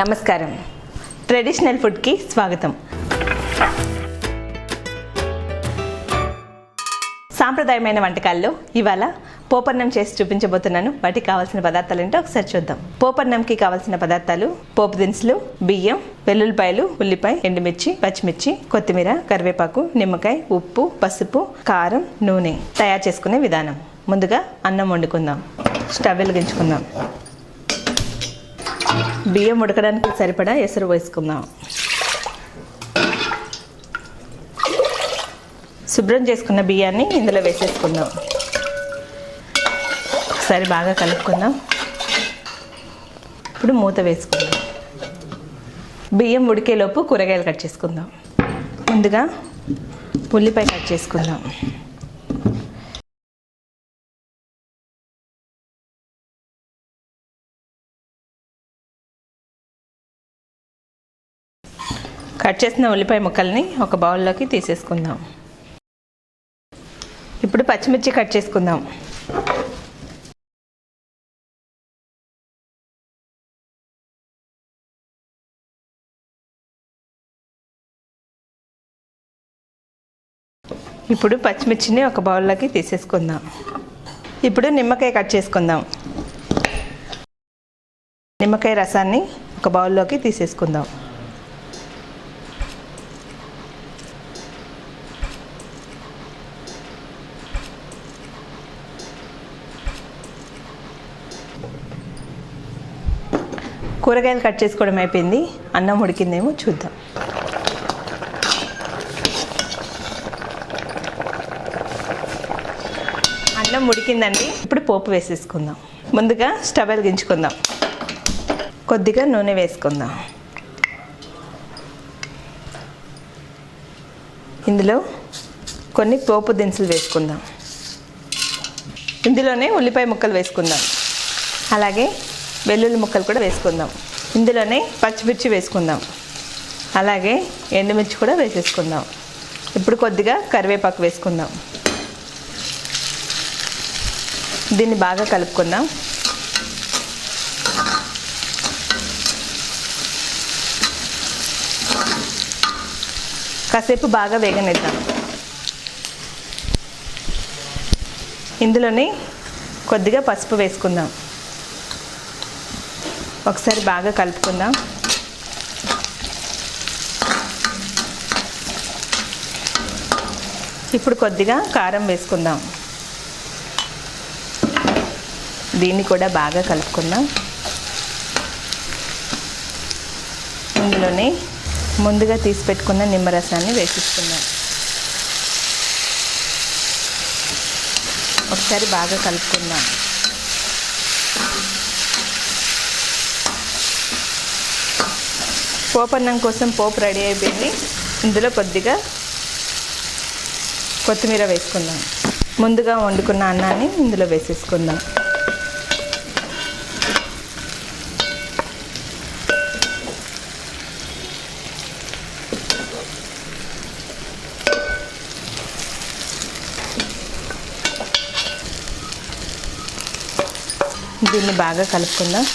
నమస్కారం. ట్రెడిషనల్ ఫుడ్కి స్వాగతం. సాంప్రదాయమైన వంటకాల్లో ఇవాళ పోపన్నం చేసి చూపించబోతున్నాను. వాటికి కావాల్సిన పదార్థాలు ఏంటో ఒకసారి చూద్దాం. పోపన్నంకి కావాల్సిన పదార్థాలు పోపు దినుసులు బియ్యం వెల్లుల్లిపాయలు ఉల్లిపాయ ఎండుమిర్చి పచ్చిమిర్చి కొత్తిమీర కరివేపాకు నిమ్మకాయ ఉప్పు పసుపు కారం నూనె తయారు చేసుకునే విధానం. ముందుగా అన్నం వండుకుందాం. స్టవ్ వెలిగించుకుందాం. బియ్యం ఉడకడానికి సరిపడా ఎసరు వేసుకుందాం. శుభ్రం చేసుకున్న బియ్యాన్ని ఇందులో వేసేసుకుందాం. ఒకసారి బాగా కలుపుకుందాం. ఇప్పుడు మూత వేసుకుందాం. బియ్యం ఉడికేలోపు కూరగాయలు కట్ చేసుకుందాం. ముందుగా ఉల్లిపాయ కట్ చేసుకుందాం. కట్ చేసిన ఉల్లిపాయ ముక్కల్ని ఒక బౌల్లోకి తీసేసుకుందాం. ఇప్పుడు పచ్చిమిర్చి కట్ చేసుకుందాం. ఇప్పుడు పచ్చిమిర్చిని ఒక బౌల్లోకి తీసేసుకుందాం. ఇప్పుడు నిమ్మకాయ కట్ చేసుకుందాం. నిమ్మకాయ రసాన్ని ఒక బౌల్లోకి తీసేసుకుందాం. కూరగాయలు కట్ చేసుకోవడం అయిపోయింది. అన్నం ఉడికిందేమో చూద్దాం. అన్నం ఉడికిందండి. ఇప్పుడు పోపు వేసేసుకుందాం. ముందుగా స్టవ్ వెలిగించుకుందాం. కొద్దిగా నూనె వేసుకుందాం. ఇందులో కొన్ని పోపు దినుసులు వేసుకుందాం. ఇందులోనే ఉల్లిపాయ ముక్కలు వేసుకుందాం. అలాగే వెల్లుల్లి ముక్కలు కూడా వేసుకుందాం. ఇందులోనే పచ్చిమిర్చి వేసుకుందాం. అలాగే ఎండుమిర్చి కూడా వేసేసుకుందాం. ఇప్పుడు కొద్దిగా కరివేపాకు వేసుకుందాం. దీన్ని బాగా కలుపుకుందాం. కాసేపు బాగా వేగనిద్దాం. ఇందులోనే కొద్దిగా పసుపు వేసుకుందాం. ఒకసారి బాగా కలుపుకుందాం. ఇప్పుడు కొద్దిగా కారం వేసుకుందాం. దీన్ని కూడా బాగా కలుపుకుందాం. ఇందులోనే ముందుగా తీసి పెట్టుకున్న నిమ్మరసాన్ని వేసిస్తున్నాం ఒకసారి బాగా కలుపుకుందాం. పోపన్నం కోసం పోపు రెడీ అయిపోయింది. ఇందులో కొద్దిగా కొత్తిమీర వేసుకుందాం. ముందుగా వండుకున్న అన్నాన్ని ఇందులో వేసేసుకుందాం. దీన్ని బాగా కలుపుకుందాం.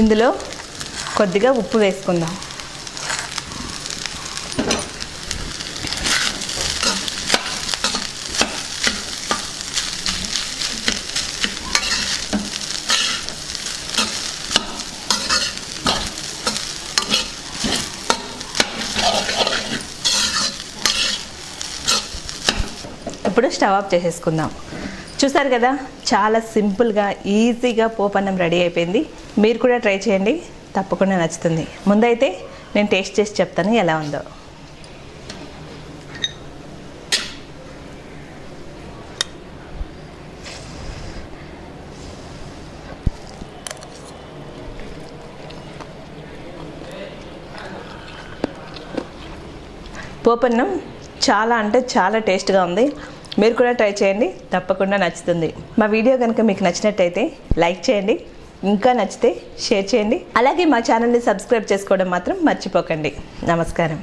ఇందులో కొద్దిగా ఉప్పు వేసుకుందాం. ఇప్పుడు స్టవ్ ఆఫ్ చేసేసుకుందాం. చూసారు కదా? చాలా సింపుల్గా ఈజీగా పోపన్నం రెడీ అయిపోయింది. మీరు కూడా ట్రై చేయండి. తప్పకుండా నచ్చుతుంది. ముందైతే నేను టేస్ట్ చేసి చెప్తాను ఎలా ఉందో. పోపన్నం చాలా అంటే చాలా టేస్ట్గా ఉంది. మీరు కూడా ట్రై చేయండి. తప్పకుండా నచ్చుతుంది. మా వీడియో కనుక మీకు నచ్చినట్టయితే లైక్ చేయండి. ఇంకా నచ్చితే షేర్ చేయండి. అలాగే మా ఛానల్ని సబ్స్క్రైబ్ చేసుకోవడం మాత్రం మర్చిపోకండి. నమస్కారం.